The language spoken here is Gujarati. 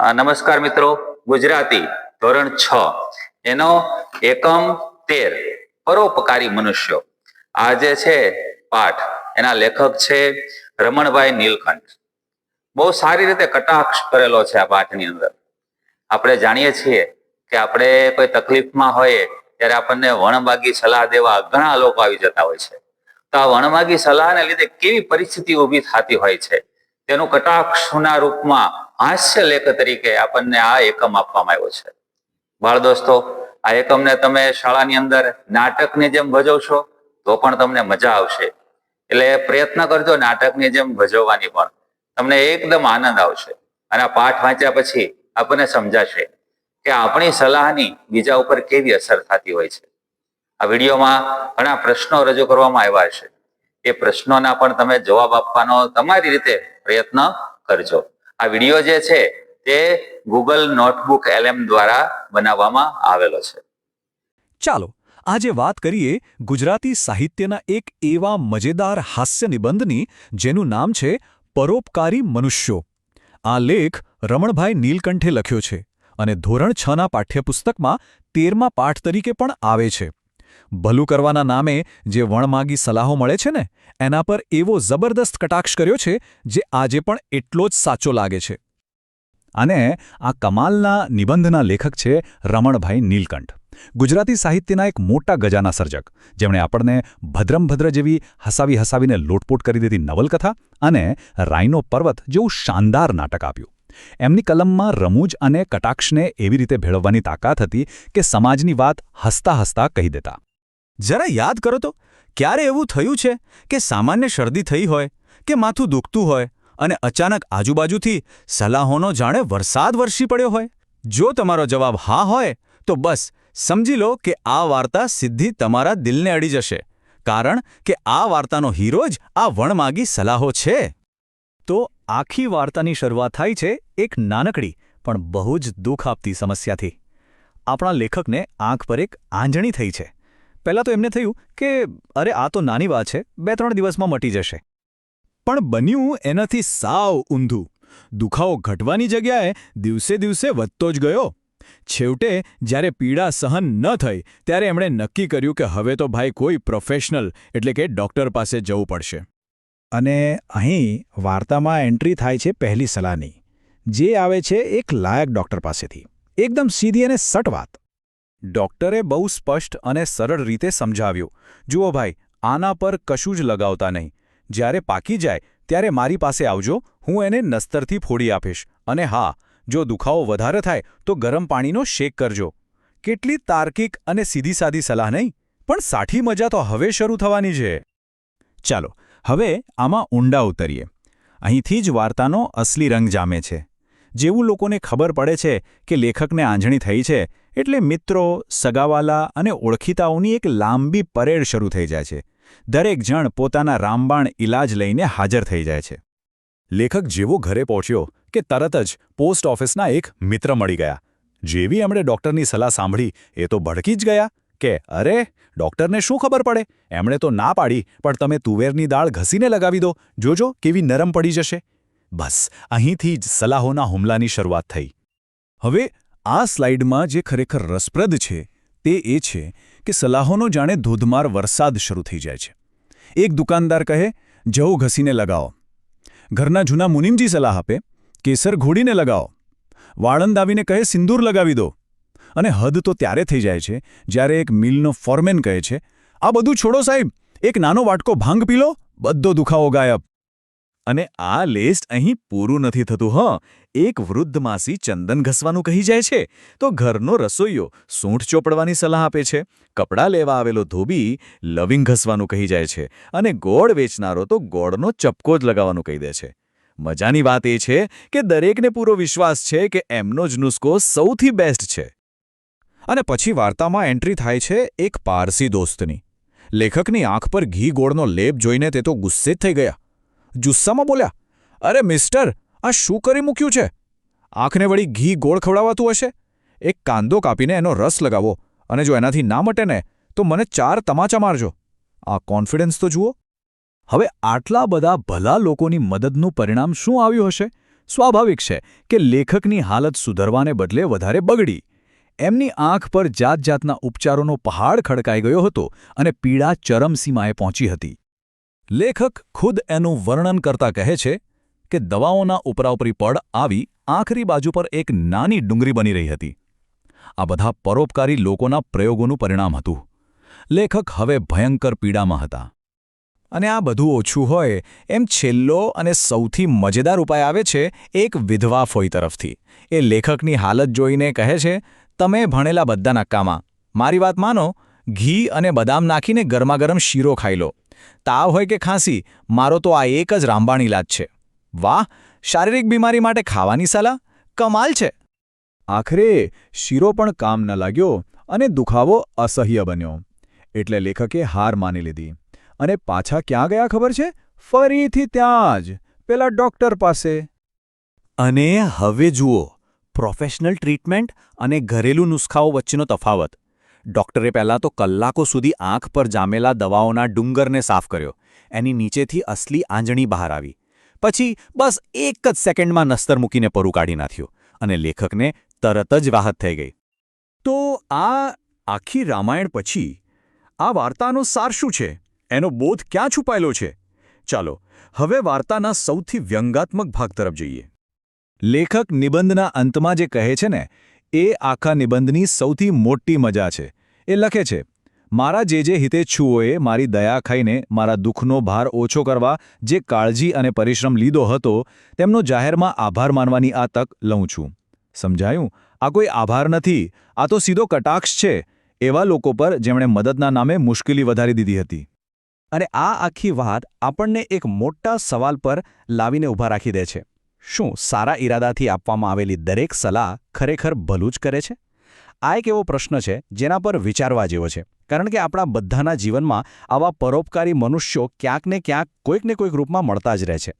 નમસ્કાર મિત્રો, ગુજરાતી ધોરણ છ. એનો એકમ તેર, પરોપકારી મનુષ્યો. આ જે છે પાઠ, એના લેખક છે રમણભાઈ નીલકંઠ. બહુ સારી રીતે કટાક્ષ કરેલો છે આ પાઠની અંદર. આપણે જાણીએ છીએ કે આપણે કોઈ તકલીફમાં હોઈએ, ત્યારે આપણને વણમાગી સલાહ દેવા ઘણા લોકો આવી જતા હોય છે. તો આ વણમાગી સલાહને લીધે કેવી પરિસ્થિતિ ઊભી થતી હોય છે? તેનું કટાક્ષના રૂપમાં હાસ્ય લેખ તરીકે આપણને આ એકમ આપવામાં આવ્યો છે. બાળ દોસ્તો, આ એકમને તમે શાળાની અંદર નાટકની જેમ ભજવશો, તો પણ તમને મજા આવશે. એટલે પ્રયત્ન કરજો નાટકની જેમ ભજવવાની પણ. તમને એકદમ આનંદ આવશે. અને આ પાઠ વાંચ્યા પછી આપણને સમજાશે કે આપણી સલાહની બીજા ઉપર કેવી અસર થતી હોય છે. આ વિડીયોમાં ઘણા પ્રશ્નો રજૂ કરવામાં આવ્યા છે. એ પ્રશ્નોના પણ તમે જવાબ આપવાનો તમારી રીતે પ્રયત્ન કરજો. આ વીડિયો જે છે તે ગૂગલ નોટબુક એલએમ દ્વારા બનાવવામાં આવેલો છે. ચાલો, આજે વાત કરીએ ગુજરાતી સાહિત્યના એક એવા મજેદાર હાસ્ય નિબંધની, જેનું નામ છે પરોપકારી મનુષ્યો. આ લેખ રમણભાઈ નીલકંઠે લખ્યો છે અને ધોરણ છના પાઠ્યપુસ્તકમાં તેરમા પાઠ તરીકે પણ આવે છે. ભલું કરવાના નામે જે વણમાગી સલાહો મળે છે ને, એના પર એવો જબરદસ્ત કટાક્ષ કર્યો છે જે આજે પણ એટલો જ સાચો લાગે છે. અને આ કમાલના નિબંધના લેખક છે રમણભાઈ નીલકંઠ. ગુજરાતી સાહિત્યના એક મોટા ગજાના સર્જક, જેમણે આપણને ભદ્રમભદ્ર જેવી હસાવી હસાવીને લોટપોટ કરી દીધી નવલકથા અને રાઈનો પર્વત જેવું શાનદાર નાટક આપ્યું. એમની કલમમાં રમૂજ અને કટાક્ષને એવી રીતે ભેળવવાની તાકાત હતી કે સમાજની વાત હસતા હસતા કહી દેતા. જરા યાદ કરો તો. ક્યારે એવું થયું છે કે સામાન્ય શરદી થઈ હોય, કે માથું દુખતું હોય અને અચાનક આજુબાજુથી સલાહોનો જાણે વરસાદ વરસી પડ્યો હોય? જો તમારો જવાબ હા હોય, તો બસ સમજી લો કે આ વાર્તા સીધી તમારા દિલને અડી જશે. કારણ કે આ વાર્તાનો હીરો જ આ વણમાગી સલાહો છે. તો આખી વાર્તાની શરૂઆત થાય છે એક નાનકડી, પણ બહુ જ દુઃખ આપતી સમસ્યાથી. આપણા લેખકને આંખ પર એક આંજણી થઈ છે. પહેલાં તો એમને થયું કે, અરે, આ તો નાની વાત છે બે ત્રણ દિવસમાં મટી જશે. પણ બન્યું એનાથી સાવ ઊંધું. દુખાવો ઘટવાની જગ્યાએ દિવસે દિવસે વધતો જ ગયો. છેવટે, જ્યારે પીડા સહન ન થઈ, ત્યારે એમણે નક્કી કર્યું કે હવે તો ભાઈ કોઈ પ્રોફેશનલ, એટલે કે ડૉક્ટર પાસે જવું પડશે. અને અહીં વાર્તામાં એન્ટ્રી થાય છે પહેલી સલાહની. જે આવે છે એક લાયક ડૉક્ટર પાસેથી. એકદમ સીધી અને સટ વાત. ડૉક્ટરે બહુ સ્પષ્ટ અને સરળ રીતે સમજાવ્યું, જુઓ ભાઈ, આના પર કશું જ લગાવતા નહીં. જ્યારે પાકી જાય, ત્યારે મારી પાસે આવજો, હું એને નસ્તરથી ફોડી આપીશ. અને હા, જો દુખાવો વધારે થાય, તો ગરમ પાણીનો શેક કરજો. કેટલી તાર્કિક અને સીધી સાદી સલાહ નહીં? પણ સાઠી મજા તો હવે શરૂ થવાની છે. ચાલો, હવે આમાં ઊંડા ઉતરીએ. અહીંથી જ વાર્તાનો અસલી રંગ જામે છે. જેવું લોકોને ખબર પડે છે કે લેખકને આંજણી થઈ છે એટલે મિત્રો, સગાવાલા અને ઓળખીતાઓની એક લાંબી પરેડ શરૂ થઈ જાય છે. દરેક જણ પોતાના રામબાણ ઇલાજ લઈને હાજર થઈ જાય છે. લેખક જેવો ઘરે પહોંચ્યો કે તરત જ પોસ્ટ ઓફિસના એક મિત્ર મળી ગયા. જેવી એમણે ડૉક્ટરની સલાહ સાંભળી, એ તો ભડકી જ ગયા. કે, અરે, ડૉક્ટરને શું ખબર પડે? એમણે તો ના પાડી, પણ તમે તુવેરની દાળ ઘસીને લગાવી દો. જોજો, કેવી નરમ પડી જશે. બસ, અહીંથી જ સલાહોના હુમલાની શરૂઆત થઈ. હવે આ સ્લાઇડમાં જે ખરેખર રસપ્રદ છે તે એ છે કે સલાહોનો જાણે ધોધમાર વરસાદ શરૂ થઈ જાય છે. એક દુકાનદાર કહે, જવું ઘસીને લગાવો. ઘરના જૂના મુનિમજી સલાહ આપે, કેસર ઘોડીને લગાવો. વાળંદ આવીને કહે, સિંદૂર લગાવી દો. અને હદ તો ત્યારે થઈ જાય છે જ્યારે એક મિલનો ફોરમેન કહે છે, આ બધું છોડો સાહેબ, એક નાનો વાટકો ભાંગ પી લો, બધો દુખાવો ગાયબ. અને આ લિસ્ટ અહીં પૂરું નથી થતું, હ. એક વૃદ્ધ માસી ચંદન ઘસવાનું કહી જાય છે. તો ઘરનો રસોઈયો સૂંઠ ચોપડવાની સલાહ આપે છે. કપડાં લેવા આવેલો ધોબી લવિંગ ઘસવાનું કહી જાય છે અને ગોળ વેચનારો તો ગોળનો ચપકો જ લગાવવાનું કહી દે છે. મજાની વાત એ છે કે દરેકને પૂરો વિશ્વાસ છે કે એમનો જ નુસ્ખો સૌથી બેસ્ટ છે. અને પછી વાર્તામાં એન્ટ્રી થાય છે એક પારસી દોસ્તની. લેખકની આંખ પર ઘી ગોળનો લેપ જોઈને તે તો ગુસ્સે જ થઈ ગયા. જુસ્સામાં બોલ્યા, અરે મિસ્ટર, આ શું કરી મૂક્યું છે? આંખને વળી ઘી ગોળ ખવડાવાતું હશે? એક કાંદો કાપીને એનો રસ લગાવો અને જો એનાથી ના મટે ને, તો મને ચાર તમાચા મારજો. આ કોન્ફિડન્સ તો જુઓ. હવે આટલા બધા ભલા લોકોની મદદનું પરિણામ શું આવ્યું હશે? સ્વાભાવિક છે કે લેખકની હાલત સુધરવાને બદલે વધારે બગડી. એમની આંખ પર જાત જાતના ઉપચારોનો પહાડ ખડકાઈ ગયો હતો અને પીડા ચરમસીમાએ પહોંચી હતી. લેખક ખુદ એનું વર્ણન કરતા કહે છે કે દવાઓના ઉપરાઉપરી પડ આવી આખરી બાજુ પર એક નાની ડુંગરી બની રહી હતી. આ બધા પરોપકારી લોકોના પ્રયોગોનું પરિણામ હતું. લેખક હવે ભયંકર પીડામાં હતા. અને આ બધું ઓછું હોય એમ છેલ્લો અને સૌથી મજેદાર ઉપાય આવે છે એક વિધવા ફોઈ તરફથી. એ લેખકની હાલત જોઈને કહે છે, તમે ભણેલા બધા નક્કામાં મારી વાત માનો, ઘી અને બદામ નાખીને ગરમાગરમ શીરો ખાઈ લો. તાવ હોય કે ખાંસી, મારો તો આ એક જ રામબાણ ઇલાજ છે. વાહ, શારીરિક બીમારી માટે ખાવાની સલાહ? કમાલ છે. આખરે શીરો પણ કામ ન લાગ્યો અને દુખાવો અસહ્ય બન્યો. એટલે લેખકે હાર માની લીધી. અને પાછા ક્યાં ગયા ખબર છે? ફરીથી ત્યાં જ, પેલા ડોક્ટર પાસે. અને હવે જુઓ, પ્રોફેશનલ ટ્રીટમેન્ટ અને ઘરેલું નુસ્ખાઓ વચ્ચેનો તફાવત. ડોક્ટરે પહેલાં તો કલાકો સુધી આંખ પર જામેલા દવાઓના ડુંગરને સાફ કર્યો. એની નીચેથી અસલી આંજણી બહાર આવી. પછી બસ એક જ સેકન્ડમાં નસ્તર મૂકીને પરું કાઢી નાખ્યું અને લેખકને તરત જ રાહત થઈ ગઈ. તો આ આખી રામાયણ પછી આ વાર્તાનો સાર શું છે? એનો બોધ ક્યાં છુપાયેલો છે? ચાલો, હવે વાર્તાના સૌથી વ્યંગાત્મક ભાગ તરફ જઈએ. લેખક નિબંધના અંતમાં જે કહે છે ને એ આખા નિબંધની સૌથી મોટી મજા છે. એ લખે છે, મારા જે જે હિતેચ્છુઓએ મારી દયા ખાઈને મારા દુઃખનો ભાર ઓછો કરવા જે કાળજી અને પરિશ્રમ લીધો હતો, તેમનો જાહેરમાં આભાર માનવાની આ તક લઉં છું. સમજાયું? આ કોઈ આભાર નથી, આ તો સીધો કટાક્ષ છે, એવા લોકો પર જેમણે મદદના નામે મુશ્કેલી વધારી દીધી હતી. અને આ આખી વાત આપણને એક મોટા સવાલ પર લાવીને ઊભા રાખી દે છે. શું સારા ઈરાદાથી આપવામાં આવેલી દરેક સલાહ ખરેખર ભલું જ કરે છે? આ એક એવો પ્રશ્ન છે જેના પર વિચારવા જેવો છે. કારણ કે આપણા બધાના જીવનમાં આવા પરોપકારી મનુષ્યો ક્યાંક ને ક્યાંક કોઈક ને કોઈક રૂપમાં મળતા જ રહે છે.